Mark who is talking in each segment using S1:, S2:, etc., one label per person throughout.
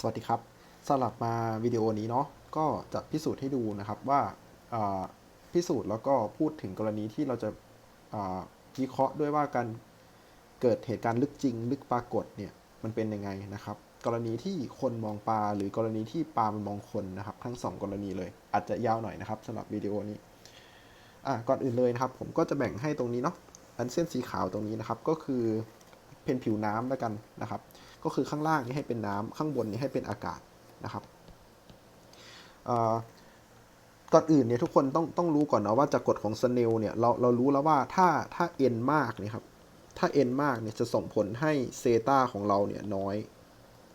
S1: สวัสดีครับสำหรับมาวิดีโอนี้เนาะก็จะพิสูจน์ให้ดูนะครับว่าพิสูจน์แล้วก็พูดถึงกรณีที่เราจะวิเคราะห์ด้วยว่าการเกิดเหตุการณ์ลึกจริง ลึกปรากฏเนี่ยมันเป็นยังไงนะครับ กรณีที่คนมองปลาหรือกรณีที่ปลามันมองคนนะครับ ทั้งสองกรณีเลย อาจจะยาวหน่อยนะครับสำหรับวิดีโอนี้อะก่อนอื่นเลยนะครับ ผมก็จะแบ่งให้ตรงนี้เนาะอันเส้นสีขาวตรงนี้นะครับก็คือ เป็นผิวน้ำแล้วกันนะครับ ก็คือข้างล่างนี้ให้เป็นน้ำข้างบนนี้ให้เป็นอากาศนะครับก่อนอื่นเนี่ยทุกคนต้องต้องรู้ก่อนเนาะว่าจากกฎของสเนลเนี่ยเราเรารู้แล้วว่าถ้าถ้า n มากเนี่ยครับถ้า n มากเนี่ยจะส่งผลให้เซตาของเราเนี่ยน้อย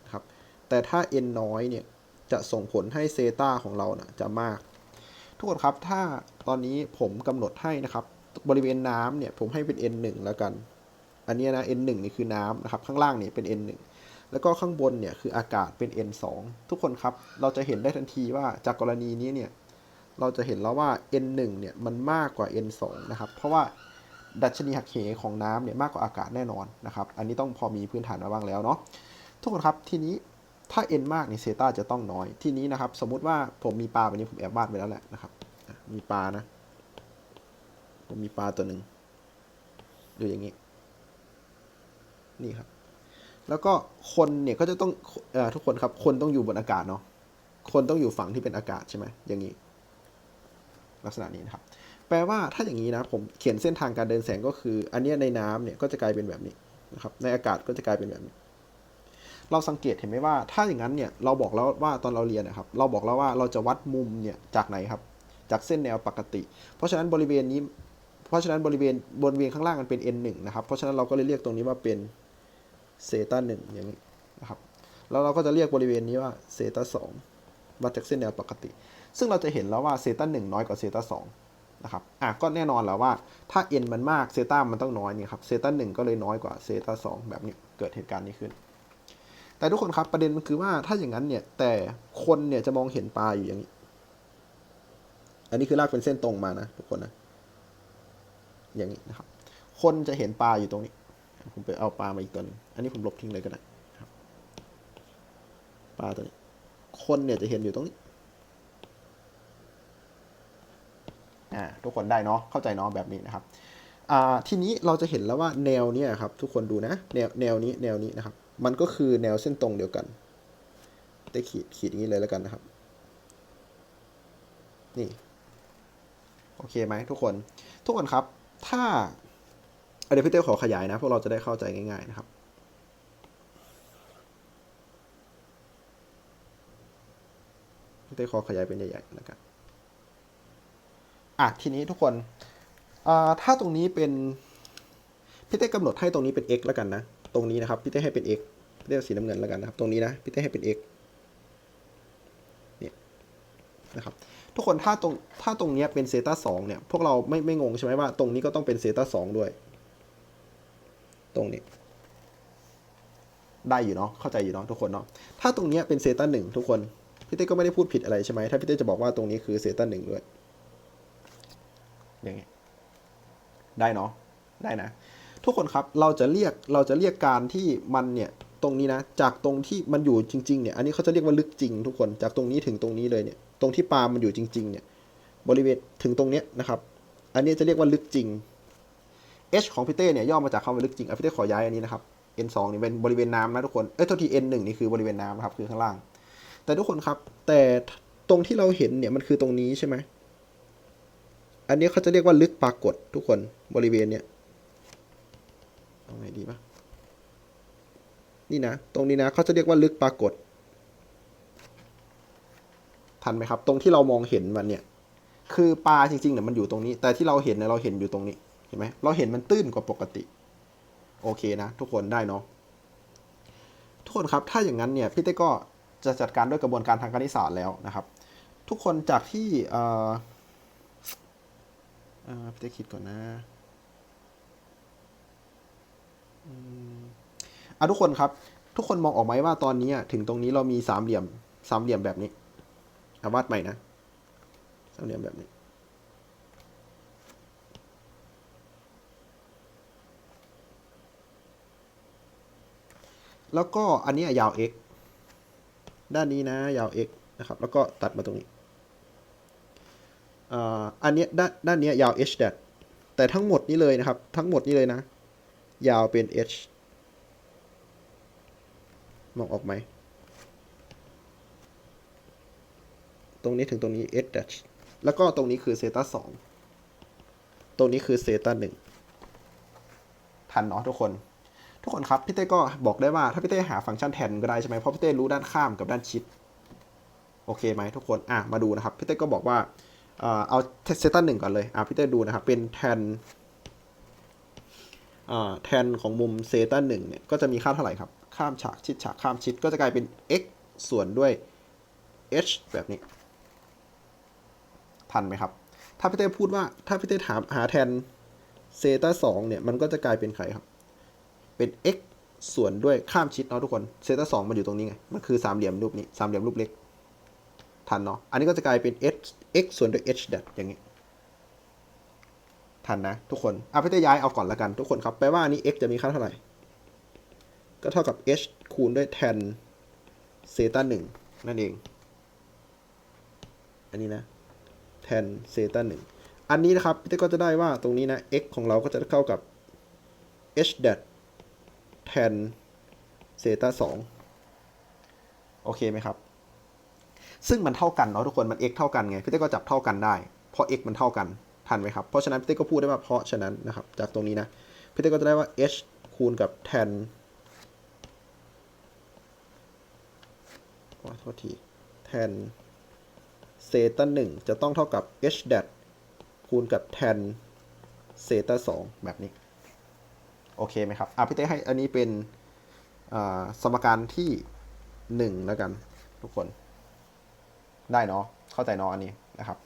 S1: นะครับแต่ถ้า n น้อยเนี่ยจะส่งผลให้เซตาของเรานะจะมาก ทุกคนครับถ้าตอนนี้ผมกำหนดให้นะครับ บริเวณน้ำเนี่ยผมให้เป็น n 1แล้วกัน อันนี้นะ n 1 นี่คือน้ำนะครับ ข้างล่างนี่เป็น n 1 แล้วก็ข้างบนเนี่ยคืออากาศเป็น n 2 ทุกคนครับ เราจะเห็นได้ทันทีว่าจากกรณีนี้เนี่ย เราจะเห็นแล้วว่า n 1 เนี่ยมันมากกว่า n 2 นะครับ เพราะว่าดัชนีหักเหของน้ำเนี่ยมากกว่าอากาศแน่นอนนะครับ อันนี้ต้องพอมีพื้นฐานมาบ้างแล้วเนาะ ทุกคนครับ ทีนี้ถ้า n มากนี่เซต้าจะต้องน้อย ทีนี้นะครับ สมมุติว่าผมมีปลาแบบนี้ผมแอบวาดไว้แล้วแหละนะครับ มีปลานะ ผมมีปลาตัวหนึ่งดูอย่างนี้ นี่ครับ แล้วก็คนเนี่ยก็จะต้องอทุกคนครับ คนต้องอยู่บนอากาศเนาะ คนต้องอยู่ฝั่งที่เป็นอากาศใช่ไหมอย่างนี้ ลักษณะนี้นะครับ แปลว่าถ้าอย่างนี้นะ ผมเขียนเส้นทางการเดินแสงก็คือ อันนี้ในน้ำเนี่ยก็จะกลายเป็นแบบนี้นะครับ ในอากาศก็จะกลายเป็นแบบนี้เราสังเกตเห็นไหมว่าถ้าอย่างนั้นเนี่ยเราบอกแล้วว่าตอนเราเรียนนะครับ เราบอกแล้วว่าเราจะวัดมุมเนี่ยจากไหนครับ จากเส้นแนวปกติ เพราะฉะนั้นบริเวณนี้ เพราะฉะนั้นบริเวณบริเวณข้างล่างมันเป็น n 1นะครับเพราะฉะนั้นเราก็เลยเรียกตรงนี้ว่าเป็น เซต้าหนึ่งอย่างนี้นะครับ แล้วเราก็จะเรียกบริเวณนี้ว่าเซต้าสองมาจากเส้นแนวปกติ ซึ่งเราจะเห็นแล้วว่าเซต้าหนึ่งน้อยกว่าเซต้าสองนะครับอะก็แน่นอนแล้วว่าถ้า n มันมากเซต้ามันต้องน้อยนี่ครับเซต้าหนึ่งก็เลยน้อยกว่าเซต้าสองแบบนี้เกิดเหตุการณ์นี้ขึ้น แต่ทุกคนครับประเด็นมันคือว่าถ้าอย่างนั้นเนี่ยแต่คนเนี่ยจะมองเห็นปลาอยู่อย่างนี้ อันนี้คือลากเป็นเส้นตรงมานะทุกคนนะอย่างนี้นะครับ คนจะเห็นปลาอยู่ตรงนี้ ผมไปเอาปลามาอีกตัวนึงอันนี้ผมลบทิ้งเลยก็ได้ครับปลาตัวนี้ คนเนี่ยจะเห็นอยู่ตรงนี้อ่าทุกคนได้เนาะเข้าใจเนาะแบบนี้นะครับอ่าทีนี้เราจะเห็นแล้วว่าแนวเนี่ยครับ ทุกคนดูนะ แนวแนวนี้แนวนี้นะครับ มันก็คือแนวเส้นตรงเดียวกันได้ขีดขีดอย่างนี้เลยแล้วกันนะครับ นี่ โอเคไหมทุกคน ทุกคนครับ ถ้า เดี๋ยวพี่เต้ขอขยายนะ พวกเราจะได้เข้าใจง่ายๆนะครับพี่เต้ขอขยายเป็นใหญ่ๆแล้วกันอะทีนี้ทุกคนถ้าตรงนี้เป็นพี่เต้กำหนดให้ตรงนี้เป็น x แล้วกันนะ ตรงนี้นะครับพี่เต้ให้เป็น x พี่เต้สีน้ำเงินแล้วกันนะครับ ตรงนี้นะพี่เต้ให้เป็น x เนี่ยนะครับทุกคนถ้าตรงถ้าตรงเนี้ยเป็นเซตาสองเนี่ยพวกเราไม่ไม่งงใช่ไหมว่าตรงนี้ก็ต้องเป็นเซตาสองด้วย ตรงนี้ ได้อยู่เนาะเข้าใจอยู่เนาะทุกคนเนาะถ้าตรงเนี้ยเป็นเซต้าหนึ่งทุกคนพี่เต้ก็ไม่ได้พูดผิดอะไรใช่ไหมถ้าพี่เต้จะบอกว่าตรงนี้คือเซต้าหนึ่งด้วยอย่างงี้ได้เนาะได้นะ ทุกคนครับเราจะเรียกเราจะเรียกการที่มันเนี่ยตรงนี้นะ จากตรงที่มันอยู่จริงๆเนี่ยอันนี้เขาจะเรียกว่าลึกจริง ทุกคนจากตรงนี้ถึงตรงนี้เลยเนี่ยตรงที่ปลามันอยู่จริงๆเนี่ยบริเวณถึงตรงเนี้ยนะครับ อันนี้จะเรียกว่าลึกจริง h ของพีเต้เนี่ยย่อมาจากคำว่าลึกจริงอะพี่เต้ขอย้ายอันนี้นะครับ n 2นี่เป็นบริเวณน้ำนะทุกคน เอ้ยทษที n 1นี่คือบริเวณน้ำนะครับคือข้างล่าง แต่ทุกคนครับ แต่ตรงที่เราเห็นเนี่ยมันคือตรงนี้ใช่ไหม อันนี้เขาจะเรียกว่าลึกปรากฏทุกคนบริเวณเนี่ยเอาไงดีปะนี่นะ ตรงนี้นะเขาจะเรียกว่าลึกปรากฏ ทันไหมครับ ตรงที่เรามองเห็นมันเนี่ย คือปลาจริงๆเนี่ยมันอยู่ตรงนี้ แต่ที่เราเห็นเนี่ยเราเห็นอยู่ตรงนี้ ห็นไหมเราเห็นมันตื้นกว่าปกติ โอเคนะ ทุกคนได้เนาะทุกคนครับถ้าอย่างนั้นเนี่ยพี่เต้ก็จะจัดการด้วยกระบวนการทางคณิตศาสตร์แล้วนะครับ ทุกคนจากที่เอ่อเออพี่เต้คิดก่อนนะอะทุกคนครับ ทุกคนมองออกไหมว่าตอนนี้ถึงตรงนี้เรามีสามเหลี่ยมสามเหลี่ยมแบบนี้อาวาดใหม่นะสามเหลี่ยมแบบนี้ แล้วก็อันนี้ยาว x ด้านนี้นะยาว x นะครับ แล้วก็ตัดมาตรงนี้อ่าอันนี้ด้านด้านนี้ยาว h แดดแต่ทั้งหมดนี้เลยนะครับ ทั้งหมดนี้เลยนะ ยาวเป็น h มองออกไหม ตรงนี้ถึงตรงนี้ h แดแล้วก็ตรงนี้คือเซตาสอง ตรงนี้คือเซตาหนึ่งทันเนาะทุกคน ทุกคนครับพี่เต้ก็บอกได้ว่าถ้าพี่เต้หาฟังก์ชันแทนก็ได้ใช่ไหมเพราะพี่เต้รู้ด้านข้ามกับด้านชิดโอเคไหมทุกคนอะมาดูนะครับพี่เต้ก็บอกว่าเอาเซตาหนึ่งก่อนเลยอะพี่เต้ดูนะครับเป็นแทนแทนของมุมเซตาหนึ่งเนี่ยก็จะมีค่าเท่าไหร่ครับข้ามฉากชิดฉากข้ามชิดก็จะกลายเป็น x ส่วนด้วย h แบบนี้ ทันไหมครับ ถ้าพี่เต้พูดว่าถ้าพี่เต้ถามหาแทนเซต้าสองเนี่ยมันก็จะกลายเป็นใครครับ เป็น x ส่วนด้วยข้ามชิดเนาะทุกคนเซต้าสองมันอยู่ตรงนี้ไง มันคือสามเหลี่ยมรูปนี้สามเหลี่ยมรูปเล็ก ทันเนาะ อันนี้ก็จะกลายเป็น h x ส่วนด้วย h ดัดอย่างนี้ ทันนะทุกคนเอาพี่เต้ย้ายเอาก่อนละกันทุกคนครับ แปลว่าอันนี้ x จะมีค่าเท่าไหร่ ก็เท่ากับ h คูณด้วย tan เซต้าหนึ่งนั่นเอง อันนี้นะ tan เซต้าหนึ่งอันนี้นะครับพี่เต้ก็จะได้ว่าตรงนี้นะ x ของเราก็จะเท่ากับ h ดัด tan เซต้าสองโอเคไหมครับ ซึ่งมันเท่ากันเนาะทุกคนมัน x เท่ากันไงพี่เต้ก็จับเท่ากันได้ เพราะ x มันเท่ากันทันไหมครับ เพราะฉะนั้นพี่เต้ก็พูดได้ว่าเพราะฉะนั้นนะครับ จากตรงนี้นะพี่เต้ก็จะได้ว่า h คูณกับ tan ขอโทษที tan เซต้าหนึ่งจะต้องเท่ากับ h ดัดคูณกับ tan เซต้าสองแบบนี้ โอเคไหมครับอะพี่เต้ให้อันนี้เป็นสมการที่หนึ่งแล้วกันทุกคน ได้เนาะเข้าใจเนาะอันนี้นะครับ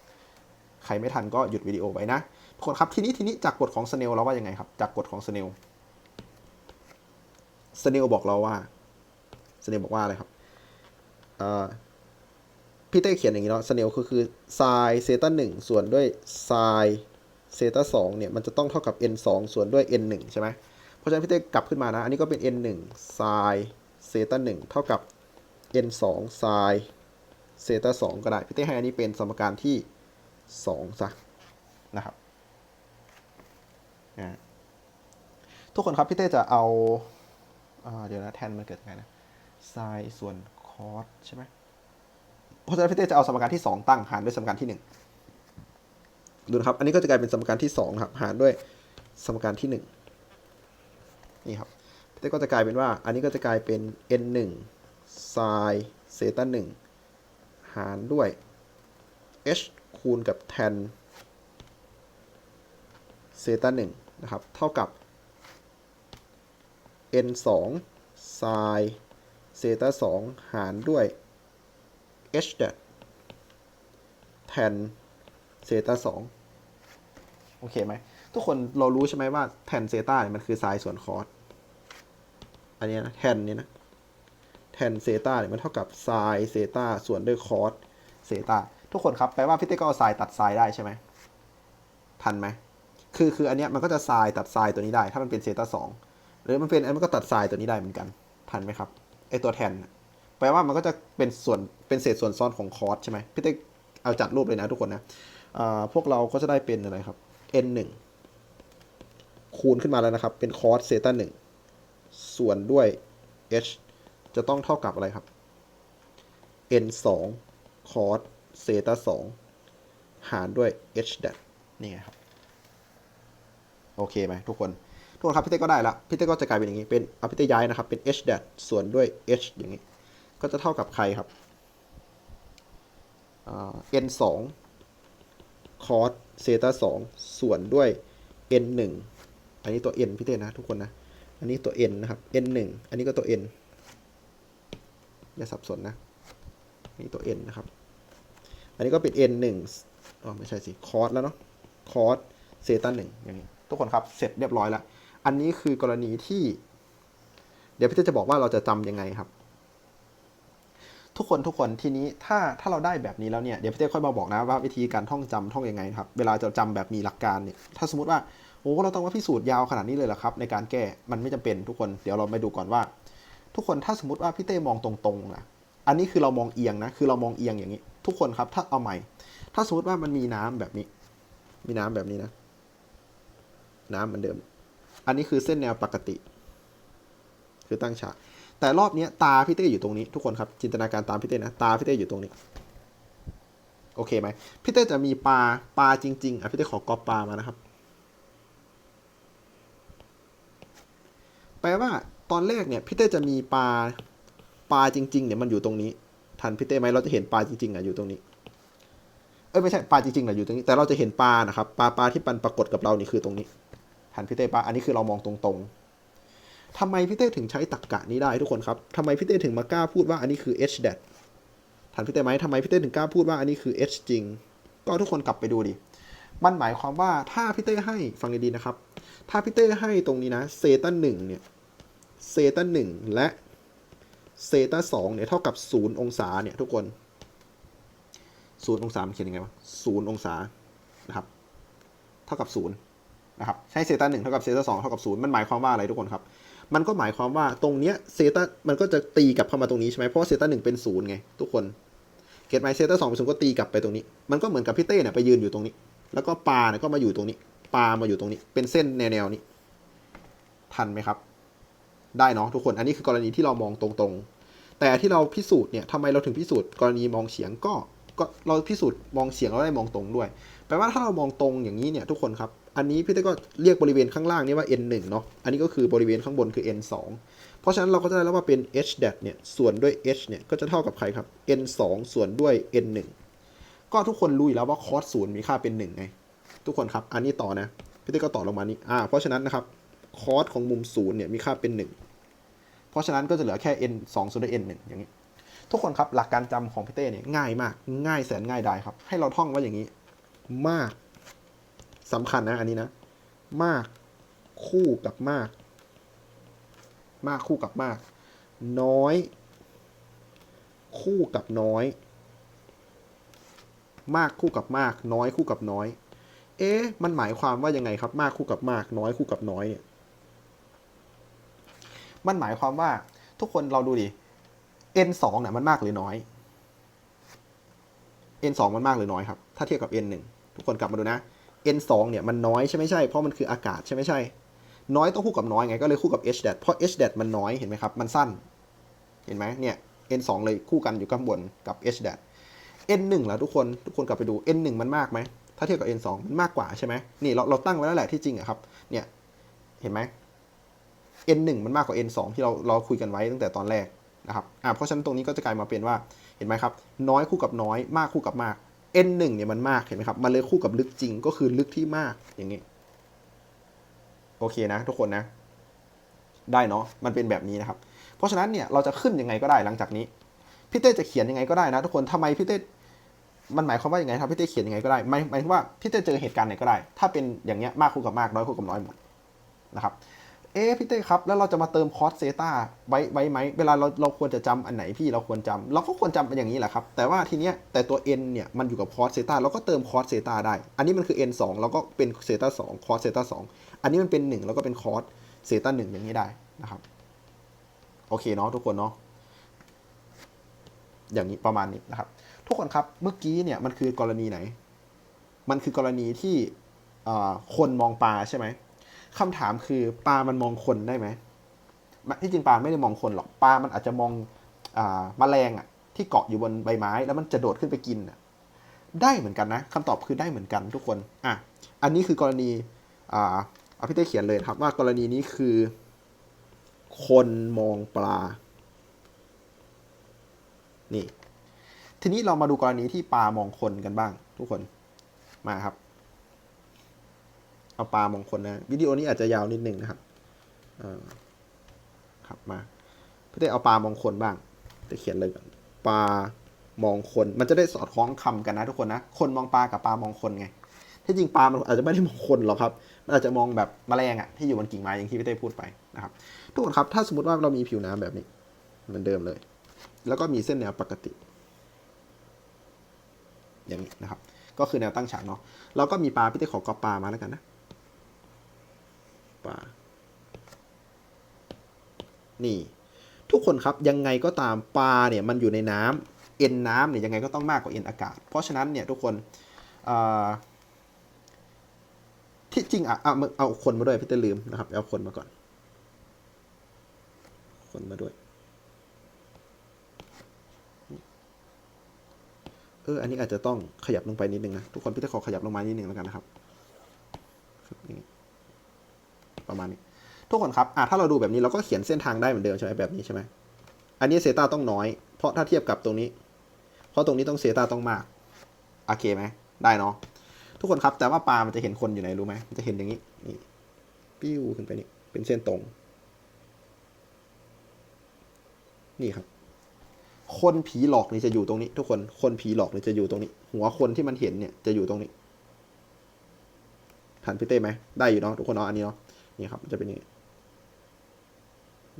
S1: ใครไม่ทันก็หยุดวิดีโอไว้นะทุกคนครับทีนี้ทีนี้จากกฎของสเนลเราว่ายังไงครับ จากกฎของสเนลสเนลบอกเราว่าสเนลบอกว่าอะไรครับพี่เต้เขียนอย่างนี้เนาะสเนลคือคือไซเซต้าหนึ่งส่วนด้วยไซเซต้าสองเนี่ยมันจะต้องเท่ากับ n สองส่วนด้วย n หนึ่งใช่ไหม ราะฉะนั้นพี่เต้กลับขึ้นมานะ อันนี้ก็เป็น n หนึ่งไซเซตาหนึ่งเท่ากับ n สองไซเซตาสองก็ได้ พี่เต้ให้อันนี้เป็นสมการที่สองซะนะครับนะทุกคนครับพี่เต้จะเอาอาเดี๋ยวนะแทนมันเกิดยังไงนะไซส่วนคอสใช่ไหมเพราะฉะนั้นพี่เต้จะเอาสมการที่ 2 ตั้งหารด้วยสมการที่ 1 ดูนะครับ อันนี้ก็จะกลายเป็นสมการที่2ครับ หารด้วยสมการที่ 1 นี่ครับพี่ก็จะกลายเป็นว่า อันนี้ก็จะกลายเป็น n 1 sin เซตา1หารด้วย h คูณกับ tan เซตา1นะครับ เท่ากับ n 2 sin เซตา2หารด้วย h ดัด tan เซตาสองโอเคไหม ทุกคนเรารู้ใช่ไหมว่า tan เซตาเนี่ยมันคือไซน์ส่วนคอส อันนี้นะ tan เนี่นะ tan เซตาเนี่ยมันเท่ากับไซน์เซตาส่วนด้วยคอสเซตาทุกคนครับแปลว่าพี่เต้ก็เอาไซน์ตัดไซน์ได้ใช่ไหมทันไหมคือคืออันเนี้ยมันก็จะไซน์ตัดไซน์ตัวนี้ได้ ถ้ามันเป็นเซตาสองหรือมันเป็นอันมันก็ตัดไซน์ตัวนี้ได้เหมือนกัน ทันไหมครับไอตัวแทนแปลว่ามันก็จะเป็นส่วนเป็นเศษส่วนซ้อนของคอร์สใช่ไหมพี่เต้เอาจัดรูปเลยนะทุกคนนะพวกเราก็จะได้เป็นอะไรครับ n 1คูณขึ้นมาแล้วนะครับ เป็นคอร์สเซตาหนึ่ง ส่วนด้วย h จะต้องเท่ากับอะไรครับ n 2คอร์สเซตาสองหารด้วย h ดัดนี่ไงครับ โอเคไหมทุกคน ทุกคนครับพี่เต้ก็ได้ละพี่เต้ก็จะกลายเป็นอย่างนี้เป็นเอาพี่เต้ย้ายนะครับ เป็น h ดัดส่วนด้วย h อย่างนี้ ก็จะเท่ากับใครครับ n 2 cos เซตา2ส่วนด้วย n 1อันนี้ตัว n พี่เต้นะทุกคนนะ อันนี้ตัว n นะครับ n 1อันนี้ก็ตัว n อย่าสับสนนะนี่ตัว n นะครับ อันนี้ก็เป็น n 1อ๋อไม่ใช่สิ cos แล้วเนาะ cos เซต้า1อย่างนี้ทุกคนครับ เสร็จเรียบร้อยแล้ว อันนี้คือกรณีที่ เดี๋ยวพี่เต้จะบอกว่าเราจะจำยังไงครับ ทุกคนทุกคนทีนี้ถ้าถ้าเราได้แบบนี้แล้วเนี่ยเดี๋ยวพี่เต้ค่อยมาบอกนะว่าวิธีการท่องจำท่องยังไงครับ เวลาจะจำแบบมีหลักการเนี่ยถ้าสมมติว่า อ้เราต้องมาพิสูจน์ยาวขนาดนี้เลยเหรอครับ ในการแก้มันไม่จำเป็นทุกคนเดี๋ยวเราไปดูก่อนว่า ทุกคนถ้าสมมติว่าพี่เต้มองตรงๆนะอันนี้คือเรามองเอียงนะคือเรามองเอียงอย่างนี้ ทุกคนครับถ้าเอาใหม่ ถ้าสมมติว่ามันมีน้ำแบบนี้ มีน้ำแบบนี้นะ น้ำเหมือนเดิม อันนี้คือเส้นแนวปกติ คือตั้งฉากแต่รอบนี้ตาพี่เต้อยู่ตรงนี้ทุกคนครับจินตนาการตามพี่เต้นะตาพี่เต้อยู่ตรงนี้โอเคไหมพี่เต้จะมีปลาปลาจริงๆอะพี่เต้ขอกอบปลามานะครับ แป ลว่าตอนแรกเนี่ยพี่เต้จะมีปลาปลาจริงๆเนี่ยมันอยู่ตรงนี้ ทันพี่เต้ไหมเราจะเห็นปลาจริงๆอะอยู่ตรงนี้ เอ้ยไม่ใช่ปลาจริงๆอะอยู่ตรงนี้ แต่เราจะเห็นปลานะครับปลาปลาที่ปันปรากฏกับเรานี่คือตรงนี้ ทันพี่เต้ปะอันนี้คือเรามองตรงๆทำไมพี่เต้ถึงใช้ตรรกกะนี้ได้ทุกคนครับทำไมพี่เต้ถึงมากล้าพูดว่าอันนี้คือ h d a t ทันพี่เต้ไหมทำไมพี่เต้ถึงกล้าพูดว่าอันนี้คือ h จริง ก็ทุกคนกลับไปดูดิมันหมายความว่าถ้าพี่เต้ให้ฟังดีๆนะครับ ถ้าพี่เต้ให้ตรงนี้นะเซตาหนึ่งเนี่ย เซตาหนึ่งและเซตาสองเนี่ยเท่ากับศูนย์องศาเนี่ยทุกคนศูนย์องศามันเขียนยังไงวะศูนย์องศานะครับเท่ากับศูนย์นะครับใช้เซตาหนึ่งเท่ากับเซตาสองเท่ากับศูนย์มันหมายความว่าอะไรทุกคนครับมันก็หมายความว่าตรงเนี้ยเซตามันก็จะตีกลับเข้ามาตรงนี้ใช่ไหมเพราะเซตาหนึ่งเป็นศูนย์ไงทุกคนเกตไมเซตาสองเป็นศูนย์ก็ตีกลับไปตรงนี้ มันก็เหมือนกับพี่เต้เนี่ยไปยืนอยู่ตรงนี้ แล้วก็ปลาเนี่ยก็มาอยู่ตรงนี้ปลามาอยู่ตรงนี้ เป็นเส้นแนวๆนี้ ทันไหมครับ ได้เนาะทุกคน อันนี้คือกรณีที่เรามองตรงๆ แต่ที่เราพิสูจน์เนี่ยทำไมเราถึงพิสูจน์กรณีมองเฉียงก็ก็เราพิสูจน์มองเฉียงเราได้มองตรงด้วย แปลว่าถ้าเรามองตรงอย่างนี้เนี่ยทุกคนครับ อันนี้พี่เต้ก็เรียกบริเวณข้างล่างนี้ว่า n1 เนาะ อันนี้ก็คือบริเวณข้างบนคือ n2 เพราะฉะนั้นเราก็จะได้แล้วว่าเป็น h d a t เนี่ยส่วนด้วย h เนี่ยก็จะเท่ากับใครครับ n2 ส่วนด้วย n1 ก็ทุกคนรู้อยู่แล้วว่า cos ศูนย์มีค่าเป็น1ไง ทุกคนครับ อันนี้ต่อนะ พี่เต้ก็ต่อลงมานี้อ่า เพราะฉะนั้นนะครับคอสของมุมศูนย์เนี่ยมีค่าเป็น 1 ราะฉะนั้นก็จะเหลือแค่ n 2ส่วนด้วย n 1อย่างนี้ ทุกคนครับหลักการจำของพี่เต้เนี่ยง่ายมาก ง่ายแสนง่ายดายครับ ให้เราท่องไว่าอย่างนี้มากสำคัญนะอันนี้นะ มากคู่กับมาก มากคู่กับมาก น้อย คู่กับน้อย มากคู่กับมาก น้อยคู่กับน้อย เอ๊ะมันหมายความว่ายังไงครับ มากคู่กับมาก น้อยคู่กับน้อยเนี่ย มันหมายความว่าทุกคนเราดูดิ n สองเนี่ยมันมากหรือน้อย n สองมันมากหรือน้อยครับ ถ้าเทียบกับ n หนึ่งทุกคนกลับมาดูนะ n สองเนี่ยมันน้อยใช่ไม่ใช่ เพราะมันคืออากาศใช่ไม่ใช่ น้อยต้องคู่กับน้อยไง ก็เลยคู่กับ h dat เพราะ h dat มันน้อยเห็นไหมครับ มันสั้น เห็นไหมเนี่ย n สองเลยคู่กันอยู่ข้างบนกับ h dat n หนึ่งแล้วทุกคนทุกคนกลับไปดู n หนึ่งมันมากไหมถ้าเทียบกับ n สองมันมากกว่าใช่ไหมนี่เราเราตั้งไว้แล้วแหละที่จริงอะครับ เนี่ย เห็นไหม n 1 มันมากกว่า n 2 ที่เราเราคุยกันไว้ตั้งแต่ตอนแรกนะครับอ่าเพราะฉะนั้นตรงนี้ก็จะกลายมาเป็นว่าเห็นไหมครับ น้อยคู่กับน้อยมากคู่กับมาก n 1 เนี่ยมันมากเห็นไหมครับมันเลยคู่กับลึกจริงก็คือลึกที่มากอย่างนี้โอเคนะ ทุกคนนะ ได้เนาะมันเป็นแบบนี้นะครับ เพราะฉะนั้นเนี่ยเราจะขึ้นยังไงก็ได้หลังจากนี้พี่เต้จะเขียนยังไงก็ได้นะ ทุกคนทำไมพี่เต้มันหมายความว่าอย่างไงครับพี่เต้เขียนยังไงก็ได้หมายหมายถึงว่าพี่เต้เจอเหตุการณ์ไหนก็ได้ ถ้าเป็นอย่างเงี้ยมากคู่กับมากน้อยคู่กับน้อยหมดนะครับ เอ๊พี่เต้ครับ แล้วเราจะมาเติมคอสเซตาไว้ไว้ไหม เวลาเราเราควรจะจำอันไหนพี่เราควรจำเราก็ควรจำเป็นอย่างนี้แหละครับ แต่ว่าทีเนี้ยแต่ตัว n เนี่ยมันอยู่กับคอสเซตาเราก็เติมคอสเซตาได้ อันนี้มันคือ n 2แล้วก็เป็นเซตา2คอสเซตา2อันนี้มันเป็น 1 แล้วก็เป็นคอสเซตา1อย่างนี้ได้นะครับ โอเคเนาะทุกคนเนาะอย่างนี้ประมาณนี้นะครับ ทุกคนครับเมื่อกี้เนี่ยมันคือกรณีไหน มันคือกรณีที่คนมองปลาใช่ไหม คำถามคือปลามันมองคนได้ไหมที่จริงปลาไม่ได้มองคนหรอกปลามันอาจจะมองอ่าแมลงอะ ที่เกาะอยู่บนใบไม้ แล้วมันจะโดดขึ้นไปกินอะได้เหมือนกันนะคำตอบคือได้เหมือนกันทุกคนอะอันนี้คือกรณีอ่าเอาพี่เต้เขียนเลยครับว่ากรณีนี้คือ คนมองปลา นี่ ทีนี้เรามาดูกรณีที่ปลามองคนกันบ้าง ทุกคนมาครับ เอาปลามองคนนะวิดีโอนี้อาจจะยาวนิดนึงนะครับครับมาพี่เต้เอาปลามองคนบ้างจะเขียนเลยก่อนปลามองคนมันจะได้สอดคล้องคำกันนะทุกคนนะคนมองปลากับปลามองคนไงที่จริงปลามันอาจจะไม่ได้มองคนหรอกครับมันอาจจะมองแบบแมลงอะที่อยู่บนกิ่งไม้อย่างที่พี่เต้พูดไปนะครับ ทุกคนครับถ้าสมมติว่าเรามีผิวน้ำแบบนี้เหมือนเดิมเลย แล้วก็มีเส้นแนวปกติ อย่างนี้นะครับ ก็คือแนวตั้งฉากเนาะเราก็มีปลาพี่เต้ขอกรอบปลามาแล้วกันนะ ปลานี่ ทุกคนครับยังไงก็ตามปลาเนี่ยมันอยู่ในน้ำเอ็นน้ำเนี่ยยังไงก็ต้องมากกว่าเอ็นอากาศ เพราะฉะนั้นเนี่ยทุกคนที่จริงอะเอาเอาคนมาด้วยพี่เต้ลืมนะครับ เอาคนมาก่อน คนมาด้วยเอออันนี้อาจจะต้องขยับลงไปนิดนึงนะทุกคนพี่จะขอขยับลงมานิดนึงแล้วกันนะครับนี่ ประมาณนี้ ทุกคนครับอะถ้าเราดูแบบนี้เราก็เขียนเส้นทางได้เหมือนเดิมใช่ไหมแบบนี้ใช่ไหมอันนี้เซตาต้องน้อย เพราะถ้าเทียบกับตรงนี้ เพราะตรงนี้ต้องเซตาต้องมาก โอเคไหม ได้เนาะ ทุกคนครับ แต่ว่าปลามันจะเห็นคนอยู่ไหนรู้ไหมมันจะเห็นอย่างนี้ นี่ ปิ้วขึ้นไปนี่ เป็นเส้นตรง นี่ครับ คนผีหลอกนี่จะอยู่ตรงนี้ ทุกคน คนผีหลอกนี่จะอยู่ตรงนี้ หัวคนที่มันเห็นเนี่ยจะอยู่ตรงนี้ทันพี่เต้ไหม ได้อยู่เนาะทุกคนเนาะ อันนี้เนาะ นี่ครับจะเป็นอย่างนี้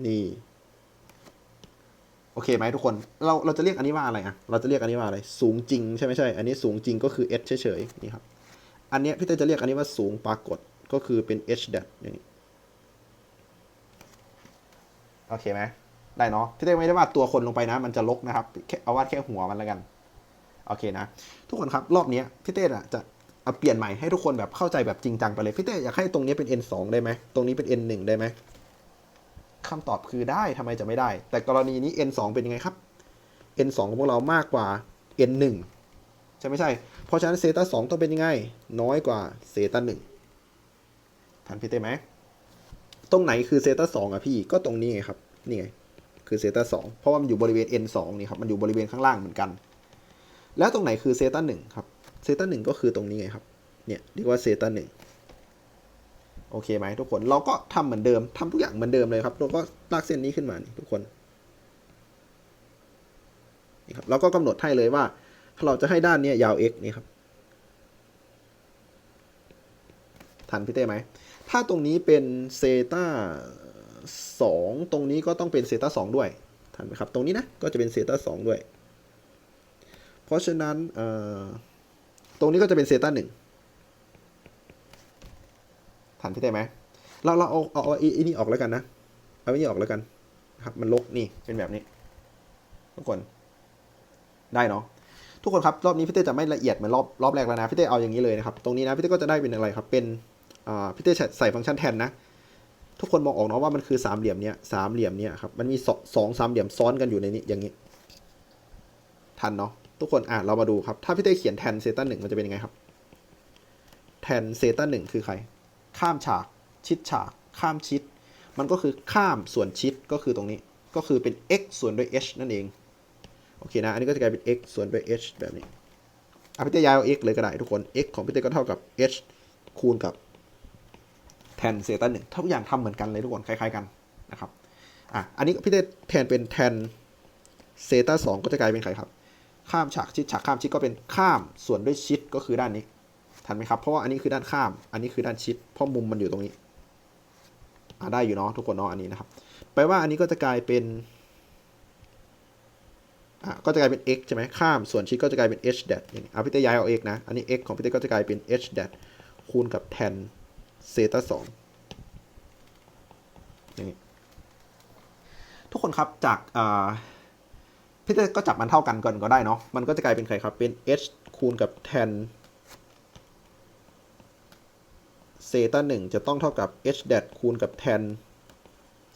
S1: นี่ โอเคไหมทุกคน เราเราจะเรียกอันนี้ว่าอะไรอะ เราจะเรียกอันนี้ว่าอะไร สูงจริงใช่ไหมใช่ อันนี้สูงจริงก็คือ h เฉยๆนี่ครับ อันนี้พี่เต้จะเรียกอันนี้ว่าสูงปรากฏก็คือเป็น h ดัดอย่างนี้ โอเคไหมได้เนาะพี่เต้ไม่ได้วาดตัวคนลงไปนะ มันจะลกนะครับ แค่เอาวาดแค่หัวมันแล้วกัน โอเคนะ ทุกคนครับรอบนี้พี่เต้อะจะ เอาเปลี่ยนใหม่ให้ทุกคนแบบเข้าใจแบบจริงจังไปเลยพี่เต้อยากให้ตรงนี้เป็น n 2ได้ไหมตรงนี้เป็น n 1ได้ไหมคำตอบคือได้ทำไมจะไม่ได้ แต่กรณีนี้ n 2เป็นยังไงครับ n 2ของพวกเรามากกว่า n 1ใช่ไม่ใช่ เพราะฉะนั้นเซต้า2ต้องเป็นยังไง น้อยกว่าเซต้า1ทันพี่เต้ไหมตรงไหนคือเซต้า2อะพี่ก็ตรงนี้ไงครับนี่ไงคือเซต้า2เพราะว่ามันอยู่บริเวณ n 2นี่ครับมันอยู่บริเวณข้างล่างเหมือนกัน แล้วตรงไหนคือเซต้า1ครับ เซต้า1ก็คือตรงนี้ไงครับ เนี่ยเรียกว่าเซต้า1โอเคไหมทุกคนเราก็ทำเหมือนเดิมทำทุกอย่างเหมือนเดิมเลยครับเราก็ลากเส้นนี้ขึ้นมานี่ทุกคนนี่ครับเราก็กำหนดให้เลยว่า ถ้าเราจะให้ด้านนี้ยาว x นี่ครับทันพี่เต้ไหมถ้าตรงนี้เป็นเซต้าสองตรงนี้ก็ต้องเป็นเซต้าสองด้วยทันไหมครับ ตรงนี้นะก็จะเป็นเซต้าสองด้วย เพราะฉะนั้นเอ่อ ตรงนี้ก็จะเป็นเซต้าหนึ่งทันพี่เต้ไหมเราเราเอาเอาไอ้นี่ออกแล้วกันนะเอาไอ้นี่ออกแล้วกันครับมันลกนี่เป็นแบบนี้ ทุกคน ได้เนาะทุกคนครับรอบนี้พี่เต้จะไม่ละเอียดเหมือนรอบรอบแรกแล้วนะพี่เต้เอาอย่างนี้เลยนะครับตรงนี้นะพี่เต้ก็จะได้เป็นอะไรครับ เป็นอ่าพี่เต้ใส่ฟังก์ชันแทนนะทุกคนมองออกเนาะว่ามันคือสามเหลี่ยมเนี้ยสามเหลี่ยมเนี้ยครับมันมีสองสองสามเหลี่ยมซ้อนกันอยู่ในนี้อย่างนี้ ทันเนาะ ทุกคนอะเรามาดูครับ ถ้าพี่เต้เขียนแทนเซต้าหนึ่งมันจะเป็นยังไงครับ แทนเซต้าหนึ่งคือใคร ข้ามฉาก ชิดฉาก ข้ามชิด มันก็คือข้ามส่วนชิดก็คือตรงนี้ ก็คือเป็น x ส่วนด้วย h นั่นเอง โอเคนะ อันนี้ก็จะกลายเป็น x ส่วนด้วย h แบบนี้อะพี่เต้ย้ายเอา x เลยก็ได้ทุกคน x ของพี่เต้ก็เท่ากับ h คูณกับแทนเซต้าหนึ่งทุกอย่างทำเหมือนกันเลยทุกคน คล้าย ๆกันนะครับ อะ อันนี้พี่เต้แทนเป็นแทนเซต้าสองก็จะกลายเป็นใครครับ ข้ามฉากชิดฉากข้ามชิดก็เป็นข้ามส่วนด้วยชิดก็คือด้านนี้ทันไหมครับ เพราะว่าอันนี้คือด้านข้าม อันนี้คือด้านชิด เพราะมุมมันอยู่ตรงนี้อ่าได้อยู่เนาะทุกคนเนาะอันนี้นะครับ แปลว่าอันนี้ก็จะกลายเป็นอะก็จะกลายเป็น x ใช่ไหมข้าม ส่วนชิดก็จะกลายเป็น h แดดอย่างนี้อะพี่เต้ย้ายเอา x นะ อันนี้ x ของพี่เต้ก็จะกลายเป็น h แดดคูณกับ tan เซตาสองอย่างนี้ ทุกคนครับจากอ่า พี่เต้ก็จับมันเท่ากันก่อนก็ได้เนาะ มันก็จะกลายเป็นใครครับ เป็น h คูณกับ tan เซตาหนึ่งจะต้องเท่ากับ h แดดคูณกับ tan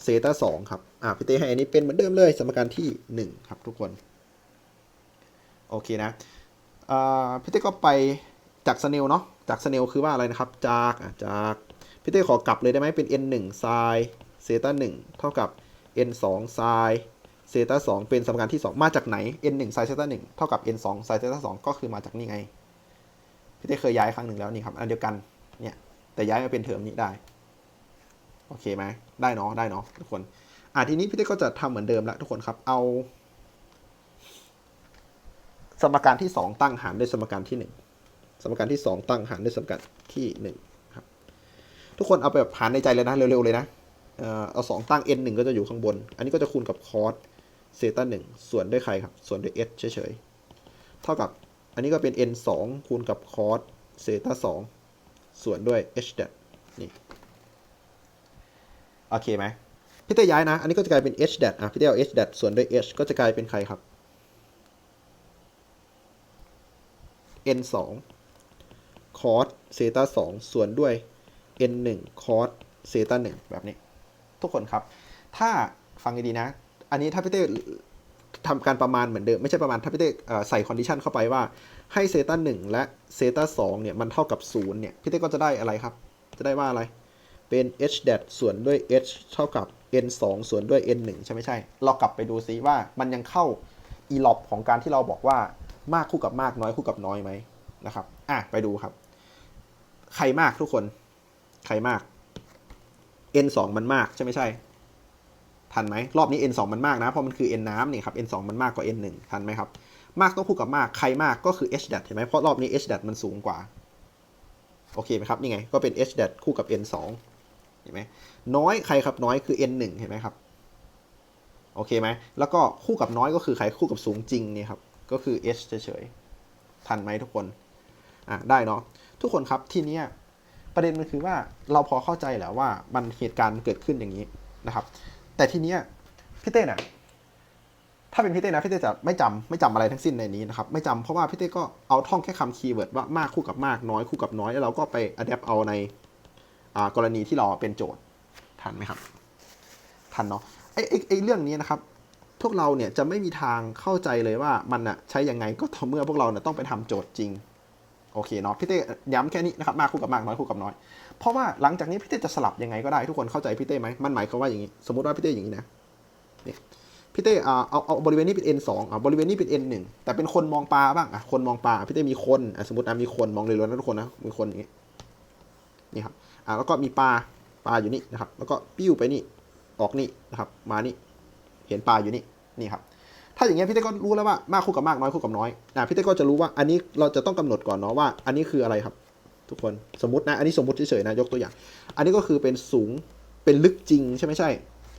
S1: เซตาสองครับ อ่าพี่เต้ให้อันนี้เป็นเหมือนเดิมเลย สมการที่หนึ่งครับทุกคน โอเคนะ อ่าพี่เต้ก็ไปจากสเนลเนาะ จากสเนลคือว่าอะไรนะครับ จาก จากพี่เต้ขอกลับเลยได้ไหมเป็น n 1 sin เซตา1เท่ากับ n 2 sin เซต้า2เป็นสมการที่ 2 มาจากไหน n 1 sin เซต้า1เท่ากับ n 2 sin เซต้า2ก็คือมาจากนี่ไง พี่เต้เคยย้ายครั้งหนึ่งแล้วนี่ครับ อันเดียวกัน เนี่ย แต่ย้ายมาเป็นเทอมนี้ได้ โอเคไหม ได้เนาะ ได้เนาะทุกคน อะทีนี้พี่เต้ก็จะทำเหมือนเดิมล้วทุกคนครับ เอา สมการที่ 2 ตั้งหารด้วยสมการที่ 1 สมการที่ 2 ตั้งหารด้วยสมการที่1ครับ ทุกคนเอาไปแบบหารในใจเลยนะ เร็วๆเลยนะ เอ่อเอาสองตั้ง n 1ก็จะอยู่ข้างบน อันนี้ก็จะคูณกับ cos เซต้า1ส่วนด้วยใครครับ ส่วนด้วย h เฉยๆ เท่ากับอันนี้ก็เป็น n 2คูณกับ cos เซต้า2ส่วนด้วย h แดนี่โอเคไหมพี่เต้ย้ายนะ อันนี้ก็จะกลายเป็น h dat อะพี่เต้เอา h dat ส่วนด้วย h ก็จะกลายเป็นใครครับ n 2 cos เซต้า2ส่วนด้วย n 1 cos เซต้า1แบบนี้ ทุกคนครับ ถ้าฟังดีๆนะ อันนี้ถ้าพี่เต้ทำการประมาณเหมือนเดิม ไม่ใช่ประมาณถ้าพี่เต้ใส่คอนดิชันเข้าไปว่าให้เซต้า1และเซต้า2เนี่ยมันเท่ากับ0เนี่ยพี่เต้ก็จะได้อะไรครับ จะได้ว่าอะไรเป็น h dat ส่วนด้วย h เท่ากับ n 2 ส่วนด้วย n 1 ใช่ไม่ใช่ เรากลับไปดูซิว่ามันยังเข้า e l o p ของการที่เราบอกว่ามากคู่กับมากน้อยคู่กับน้อยไหมนะครับ อะ ไปดูครับ ใครมากทุกคน ใครมาก n 2มันมากใช่ไม่ใช่ ทันไหมรอบนี้ n 2 มันมากนะ เพราะมันคือ n น้ำนี่ครับ n 2 มันมากกว่า n 1ทันไหมครับ มากต้องคู่กับมาก ใครมากก็คือ h dat เห็นไหมเพราะรอบนี้ h dat มันสูงกว่า โอเคไหมครับ นี่ไง ก็เป็น h dat คู่กับ n 2เห็นไหมน้อยใครครับ น้อยคือ n 1เห็นไหมครับ โอเคไหม แล้วก็คู่กับน้อยก็คือใคร คู่กับสูงจริงเนี่ยครับ ก็คือ h เฉยๆ ทันไหมทุกคน อะ ได้เนาะ ทุกคนครับ ทีเนี้ยประเด็นมันคือว่าเราพอเข้าใจแล้วว่ามันเหตุการณ์เกิดขึ้นอย่างนี้นะครับ แต่ทีเนี้ยพี่เต้น่ะ ถ้าเป็นพี่เต้นะพี่เต้จะไม่จำไม่จำอะไรทั้งสิ้นในนี้นะครับ ไม่จำเพราะว่าพี่เต้ก็เอาท่องแค่คำคีย์เวิร์ดว่ามากคู่กับมากน้อยคู่กับน้อย แล้วเราก็ไปอัดแอปเอาในอ่ากรณีที่เราเป็นโจทย์ทันไหมครับ ทันเนาะไอ้ไอ้ไอเรื่องนี้นะครับ พวกเราเนี่ยจะไม่มีทางเข้าใจเลยว่ามันอะใช้ยังไงก็ต่อเมื่อพวกเราเนี่ยต้องไปทำโจทย์จริง โอเคเนาะพี่เต้ย้ำแค่นี้นะครับ มากคู่กับมากน้อยคู่กับน้อย เพราะว่าหลังจากนี้พี่เต้จะสลับยังไงก็ได้ทุกคนเข้าใจพี่เต้ไหมมันหมายความว่าอย่างนี้ สมมติว่าพี่เต้อย่างนี้นะนี่พี่เต้อ่าเอาเอาบริเวณนี้เป็น n 2อะบริเวณนี้เป็น n 1แต่เป็นคนมองปลาบ้างอะคนมองปลาพี่เต้มีคนอะสมมติอะมีคนมองเลยล้วนนะทุกคนนะมีคนอย่างนี้นี่ครับอ่าแล้วก็มีปลาปลาอยู่นี่นะครับ แล้วก็ปิ้วไปนี่ออกนี่นะครับ มานี่เห็นปลาอยู่นี่นี่ครับถ้าอย่างเงี้ยพี่เต้ก็รู้แล้วว่ามากคู่กับมากน้อยคู่กับน้อยนะพี่เต้ก็จะรู้ว่าอันนี้เราจะต้องกำหนดก่อนเนาะว่า อันนี้คืออะไรครับ ทุกคนสมมตินะ อันนี้สมมติเฉยๆนะยกตัวอย่าง อันนี้ก็คือเป็นสูงเป็นลึกจริงใช่ไหมใช่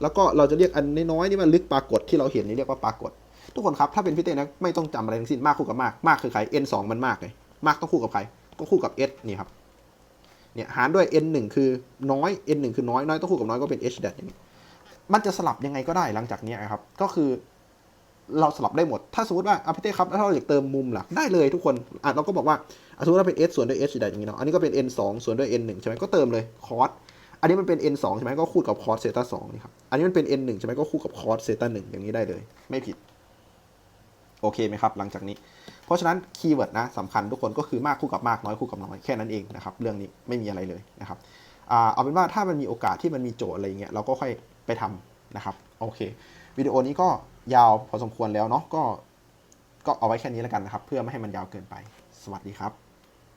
S1: แล้วก็เราจะเรียกอันน้อยๆนี่มันลึกปรากฏที่เราเห็นนี่เรียกว่าปรากฏ ทุกคนครับถ้าเป็นพี่เต้นะไม่ต้องจำอะไรทั้งสิ้นมากคู่กับมากมากคือใคร n 2มันมากเลยมากต้องคู่กับใครต้องคู่กับ s นี่ครับเนี่ยหารด้วย n 1คือน้อย n 1คือน้อยน้อยต้องคู่กับน้อยก็เป็น h dat อย่างนี้มันจะสลับยังไงก็ได้หลังจากนี้ครับ ก็คือ เราสลับได้หมด ถ้าสมมติว่าอาพี่เต้ครับถ้าเราอยากเติมมุมล่ะได้เลยทุกคนอะเราก็บอกว่าสมมติว่าเป็น s ส่วนด้วย h ได้อย่างนี้เนาะ อันนี้ก็เป็น n 2ส่วนด้วย n 1ใช่ไหมก็เติมเลย cos อันนี้มันเป็น n 2ใช่ไหมก็คูณกับ cos เซตา2นี่ครับ อันนี้มันเป็น n 1ใช่ไหมก็คู่กับ cos เซตา1อย่างนี้ได้เลย ไม่ผิด โอเคไหมครับ หลังจากนี้ เพราะฉะนั้นคีย์เวิร์ดนะสำคัญทุกคนก็คือมากคู่กับมากน้อยคู่กับน้อยแค่นั้นเองนะครับ เรื่องนี้ไม่มีอะไรเลยนะครับเอาเป็นว่าถ้ามันมีโอกาสที่มันมีโจทย์อะไรเงี้ยเราก็ค่อยไปทำนะครับ โอเควิดีโอนี้ก็ ยาวพอสมควรแล้วเนาะก็ก็เอาไว้แค่นี้แล้วกันนะครับ เพื่อไม่ให้มันยาวเกินไป สวัสดีครับ